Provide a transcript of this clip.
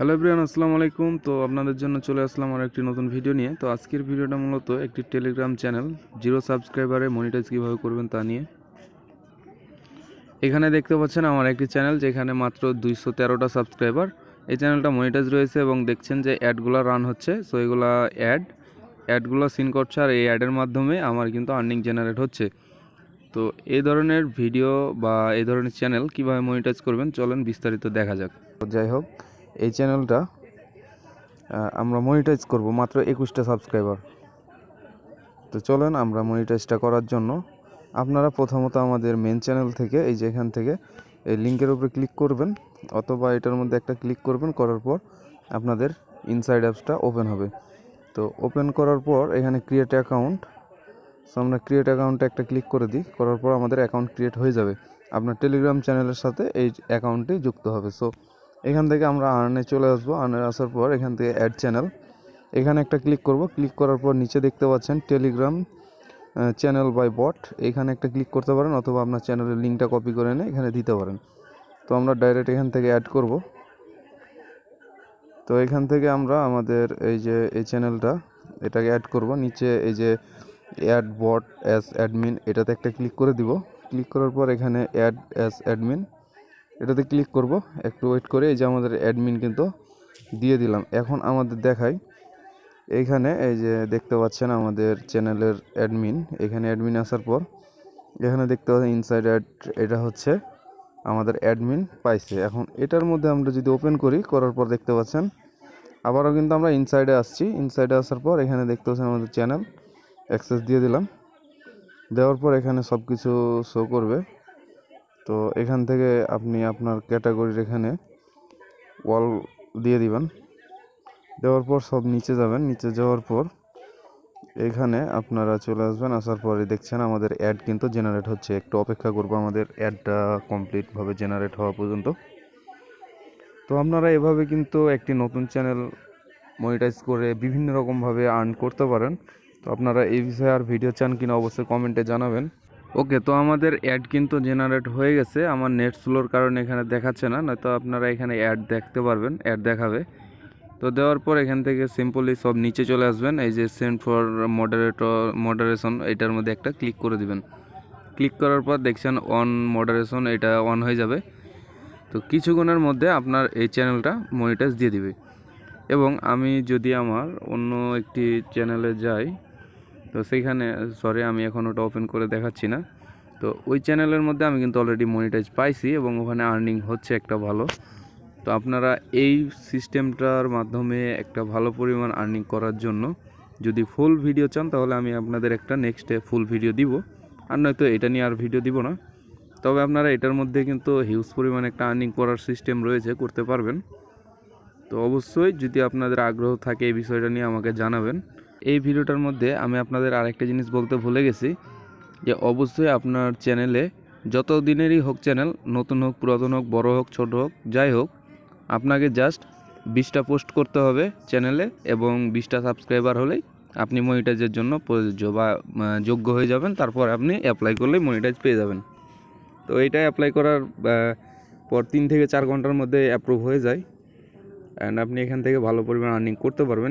Hello everyone, আসসালামু আলাইকুম। তো আপনাদের জন্য চলে আসলাম আর একটি নতুন ভিডিও নিয়ে। তো আজকের ভিডিওটা মূলত একটি টেলিগ্রাম চ্যানেল জিরো সাবস্ক্রাইবারে মনিটাইজ কীভাবে করবেন তা নিয়ে। এখানে দেখতে পাচ্ছেন আমার একটি চ্যানেল যেখানে মাত্র দুইশো তেরোটা সাবস্ক্রাইবার এই চ্যানেলটা মনিটাইজ রয়েছে এবং দেখছেন যে অ্যাডগুলো রান হচ্ছে। সো এগুলা অ্যাড অ্যাডগুলো সিন করছে আর এই অ্যাডের মাধ্যমে আমার কিন্তু আর্নিং জেনারেট হচ্ছে। তো এই ধরনের ভিডিও বা এই ধরনের চ্যানেল কীভাবে মনিটাইজ করবেন, চলেন বিস্তারিত দেখা যাক। যাই হোক এই চ্যানেলটা আমরা মনিটাইজ করব মাত্র একুশটা সাবস্ক্রাইবার তো চলেন আমরা মনিটাইজটা করার জন্য, আপনারা প্রথমত আমাদের মেন চ্যানেল থেকে, এই যে এখান থেকে, এই লিঙ্কের উপরে ক্লিক করবেন, অথবা এটার মধ্যে একটা ক্লিক করবেন, করার পর আপনাদের ইনসাইড অ্যাপসটা ওপেন হবে। তো ওপেন করার পর এখানে ক্রিয়েট অ্যাকাউন্ট সো আমরা ক্রিয়েট অ্যাকাউন্টে একটা ক্লিক করে দিই, করার পর আমাদের অ্যাকাউন্ট ক্রিয়েট হয়ে যাবে। আপনার টেলিগ্রাম চ্যানেলের সাথে এই অ্যাকাউন্টটি যুক্ত হবে। সো এখান থেকে আমরা আর্নে চলে আসব। আর্নে আসার পর এখান থেকে অ্যাড চ্যানেল এখানে একটা ক্লিক করব। ক্লিক করার পর নিচে দেখতে পাচ্ছেন টেলিগ্রাম চ্যানেল বাই বট এখানে একটা ক্লিক করতে পারেন অথবা আপনার চ্যানেলের লিঙ্কটা কপি করে এনে এখানে দিতে পারেন। তো আমরা ডাইরেক্ট এখান থেকে অ্যাড করব। তো এখান থেকে আমরা আমাদের এই যে, এই চ্যানেলটা এটাকে অ্যাড করব। নিচে এই যে অ্যাড বট অ্যাস অ্যাডমিন এটাতে একটা ক্লিক করে দিব। ক্লিক করার পর এখানে অ্যাড অ্যাস অ্যাডমিন এটাতে ক্লিক করব। একটু ওয়েট করে এই যে আমাদের অ্যাডমিন কিন্তু দিয়ে দিলাম। এখন আমাদের দেখাই। এইখানে এই যে দেখতে পাচ্ছেন আমাদের চ্যানেলের অ্যাডমিন এখানে অ্যাডমিন আসার পর এখানে দেখতে পাচ্ছেন ইনসাইড অ্যাড এটা হচ্ছে আমাদের অ্যাডমিন পাইছে। এখন এটার মধ্যে আমরা যদি ওপেন করি, করার পর দেখতে পাচ্ছেন আবারও কিন্তু আমরা ইনসাইডে আসছি। ইনসাইডে আসার পর এখানে দেখতে পাচ্ছেন আমাদের চ্যানেল অ্যাক্সেস দিয়ে দিলাম। দেওয়ার পর এখানে সব কিছু শো করবে। তো এখান থেকে আপনি আপনার ক্যাটাগরির এখানে ওয়াল দিয়ে দিবেন। দেওয়ার পর সব নিচে যাবেন। নিচে যাওয়ার পর এখানে আপনারা চলে আসবেন। আসার পরে দেখছেন আমাদের অ্যাড কিন্তু জেনারেট হচ্ছে। একটু অপেক্ষা করব, আমাদের অ্যাডটা কমপ্লিটভাবে জেনারেট হওয়া পর্যন্ত। তো আপনারা এভাবে কিন্তু একটি নতুন চ্যানেল মনিটাইজ করে বিভিন্ন রকমভাবে আর্ন করতে পারেন। তো আপনারা এই বিষয়ে আর ভিডিও চান কিনা অবশ্যই কমেন্টে জানাবেন। ওকে, তো আমাদের অ্যাড কিন্তু জেনারেট হয়ে গেছে। আমার নেট স্লোর কারণে এখানে দেখাচ্ছে না, নয়তো আপনারা এখানে অ্যাড দেখতে পারবেন অ্যাড দেখাবে। তো দেওয়ার পর এখান থেকে সিম্পলি সব নিচে চলে আসবেন, এই যে সেন্ড ফর মডারেটর মডারেশন এটার মধ্যে একটা ক্লিক করে দিবেন। ক্লিক করার পর দেখছেন অন মডারেশন এটা অন হয়ে যাবে। তো কিছুক্ষণের মধ্যে আপনার এই চ্যানেলটা মনিটাইজ দিয়ে দিবে। এবং আমি যদি আমার অন্য একটি চ্যানেলে যাই তো সেইখানে সরি আমি এখন ওটা ওপেন করে দেখাচ্ছি না। তো ওই চ্যানেলের মধ্যে আমি কিন্তু অলরেডি মনিটাইজ পাইছি এবং ওখানে আর্নিং হচ্ছে একটা ভালো। তো আপনারা এই সিস্টেমটার মাধ্যমে একটা ভালো পরিমাণ আর্নিং করার জন্য যদি ফুল ভিডিও চান, তাহলে আমি আপনাদের একটা নেক্সটে ফুল ভিডিও দিব। আর নয়তো এটা নিয়ে আর ভিডিও দিব না। তবে আপনারা এটার মধ্যে কিন্তু হিউজ পরিমাণ একটা আর্নিং করার সিস্টেম রয়েছে, করতে পারবেন। তো অবশ্যই যদি আপনাদের আগ্রহ থাকে এই বিষয়টা নিয়ে আমাকে জানাবেন। এই ভিডিওটার মধ্যে আমি আপনাদের আরেকটা জিনিস বলতে ভুলে গেছি, যে অবশ্যই আপনার চ্যানেলে যত দিনেরই হোক চ্যানেল, নতুন হোক, পুরাতন হোক, বড় হোক, ছোট হোক, যাই হোক, আপনাকে জাস্ট বিশটা পোস্ট করতে হবে চ্যানেলে এবং বিশটা সাবস্ক্রাইবার হলেই আপনি মনিটাইজের জন্য প্রযোজ্য বা যোগ্য হয়ে যাবেন। তারপর আপনি অ্যাপ্লাই করলেই মনিটাইজ পেয়ে যাবেন। তো এইটা অ্যাপ্লাই করার পর তিন থেকে চার ঘণ্টার মধ্যে অ্যাপ্রুভ হয়ে যায়। অ্যান্ড আপনি এখান থেকে ভালো পরিমাণ আর্নিং করতে পারবেন।